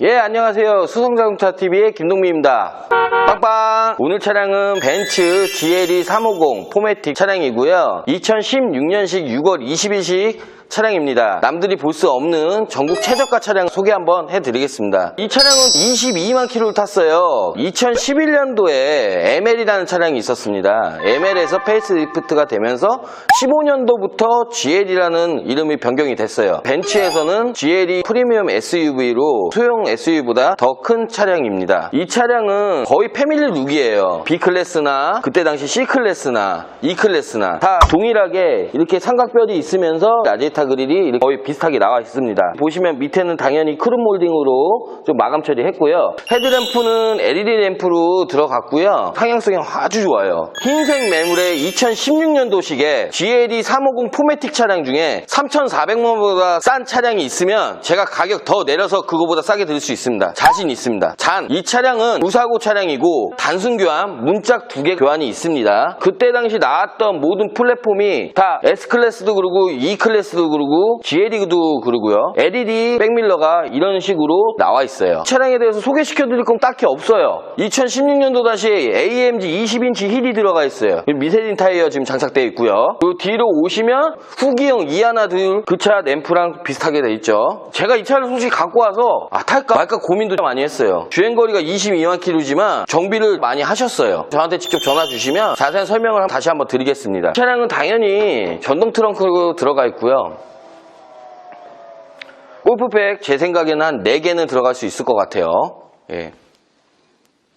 예, 안녕하세요. 수성자동차TV의 김동민입니다. 빵빵! 오늘 차량은 벤츠 GLE 350 포매틱 차량이고요. 2016년식 6월 20일식 차량입니다. 남들이 볼 수 없는 전국 최저가 차량 소개 한번 해드리겠습니다. 이 차량은 22만 킬로를 탔어요. 2011년도에 ML이라는 차량이 있었습니다. ML에서 페이스리프트가 되면서 15년도부터 GL이라는 이름이 변경이 됐어요. 벤츠에서는 GL이 프리미엄 SUV로 소형 SUV보다 더 큰 차량입니다. 이 차량은 거의 패밀리 룩이에요. B클래스나 그때 당시 C클래스나 E클래스나 다 동일하게 이렇게 삼각별이 있으면서 라 제타 그릴이 거의 비슷하게 나와 있습니다. 보시면 밑에는 당연히 크롬 몰딩으로 좀 마감 처리했고요. 헤드램프는 LED 램프로 들어갔고요. 방향성이 아주 좋아요. 흰색 매물의 2016년도식에 GLE 350 포매틱 차량 중에 3,400만 원보다 싼 차량이 있으면 제가 가격 더 내려서 그거보다 싸게 드릴 수 있습니다. 자신 있습니다. 잔, 이 차량은 무사고 차량이고 단순 교환, 문짝 두 개 교환이 있습니다. 그때 당시 나왔던 모든 플랫폼이 다 S클래스도 그러고 E클래스도 그러고 GLE도 그러고요. LED 백밀러가 이런 식으로 나와 있어요. 차량에 대해서 소개시켜 드릴 건 딱히 없어요. 2016년도 다시 AMG 20인치 힐이 들어가 있어요. 미세린 타이어 지금 장착되어 있고요. 그 뒤로 오시면 후기형 이하나 둘 그 차 램프랑 비슷하게 돼 있죠. 제가 이 차를 솔직히 갖고 와서 아 탈까 말까 고민도 많이 했어요. 주행거리가 22만 킬로지만 정비를 많이 하셨어요. 저한테 직접 전화 주시면 자세한 설명을 다시 한번 드리겠습니다. 차량은 당연히 전동 트렁크로 들어가 있고요. 골프백 제 생각에는 한 4개는 들어갈 수 있을 것 같아요. 예.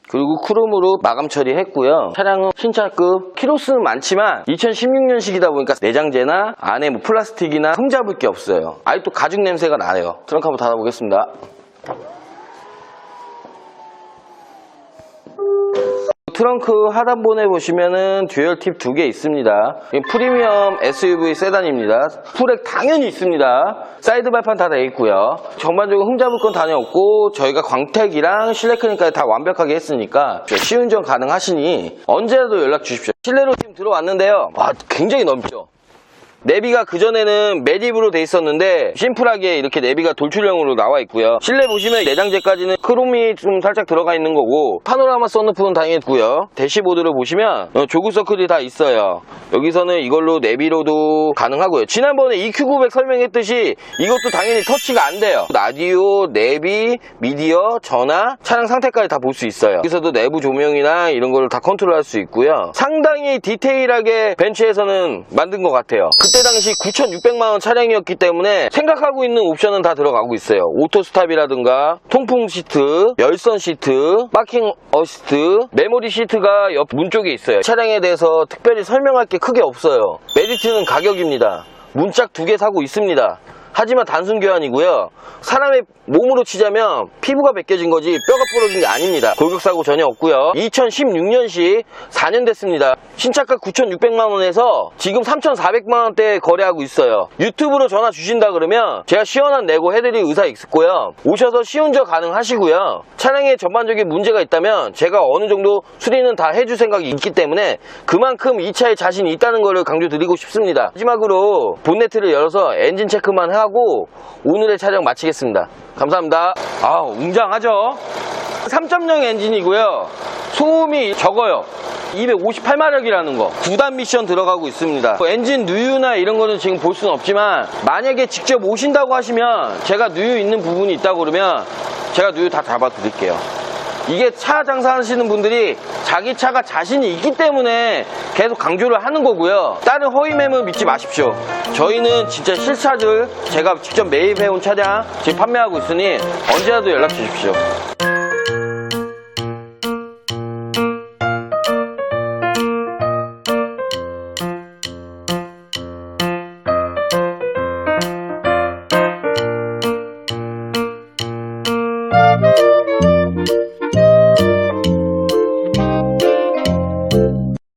그리고 크롬으로 마감 처리했고요. 차량은 신차급 키로수는 많지만 2016년식이다 보니까 내장재나 안에 뭐 플라스틱이나 흠잡을 게 없어요. 아직도 가죽 냄새가 나요. 트렁크 한번 닫아보겠습니다. 트렁크 하단본에 보시면은 듀얼 팁 두 개 있습니다. 이 프리미엄 SUV 세단입니다. 풀액 당연히 있습니다. 사이드 발판 다 돼 있고요. 전반적으로 흠잡을 건 당연히 없고 저희가 광택이랑 실내 클린까지 다 완벽하게 했으니까 시운전 가능하시니 언제라도 연락 주십시오. 실내로 지금 들어왔는데요. 와 굉장히 넓죠. 내비가 그전에는 매립으로 돼 있었는데 심플하게 이렇게 내비가 돌출형으로 나와 있고요. 실내 보시면 내장재까지는 크롬이 좀 살짝 들어가 있는 거고 파노라마 썬루프는 당연히 있고요. 대시보드를 보시면 어, 조그 서클이 다 있어요. 여기서는 이걸로 내비로도 가능하고요. 지난번에 EQ900 설명했듯이 이것도 당연히 터치가 안 돼요. 라디오, 내비, 미디어, 전화, 차량 상태까지 다 볼 수 있어요. 여기서도 내부 조명이나 이런 거를 다 컨트롤할 수 있고요. 상당히 디테일하게 벤츠에서는 만든 것 같아요 그때 당시 9,600만원 차량이었기 때문에 생각하고 있는 옵션은 다 들어가고 있어요. 오토스탑이라든가 통풍 시트, 열선 시트, 파킹 어시스트, 메모리 시트가 옆 문 쪽에 있어요. 차량에 대해서 특별히 설명할 게 크게 없어요. 메리트는 가격입니다. 문짝 두 개 사고 있습니다. 하지만 단순 교환이고요. 사람의 몸으로 치자면 피부가 벗겨진 거지 뼈가 부러진 게 아닙니다. 골격사고 전혀 없고요. 2016년식 4년 됐습니다. 신차가 9,600만 원에서 지금 3,400만 원대 거래하고 있어요. 유튜브로 전화 주신다 그러면 제가 시원한 내고 해드릴 의사 있고요. 오셔서 시운전 가능하시고요. 차량에 전반적인 문제가 있다면 제가 어느 정도 수리는 다 해줄 생각이 있기 때문에 그만큼 이 차에 자신이 있다는 것을 강조드리고 싶습니다. 마지막으로 본네트를 열어서 엔진 체크만 하고 오늘의 촬영 마치겠습니다. 감사합니다. 아, 웅장하죠? 3.0 엔진이고요. 소음이 적어요. 258마력이라는 거. 9단 미션 들어가고 있습니다. 뭐 엔진 누유나 이런 거는 지금 볼 수는 없지만 만약에 직접 오신다고 하시면 제가 누유 있는 부분이 있다고 그러면 제가 누유 다 잡아 드릴게요. 이게 차 장사하시는 분들이 자기 차가 자신이 있기 때문에 계속 강조를 하는 거고요. 다른 허위 매물 믿지 마십시오. 저희는 진짜 실차들 제가 직접 매입해온 차량 지금 판매하고 있으니 언제라도 연락 주십시오.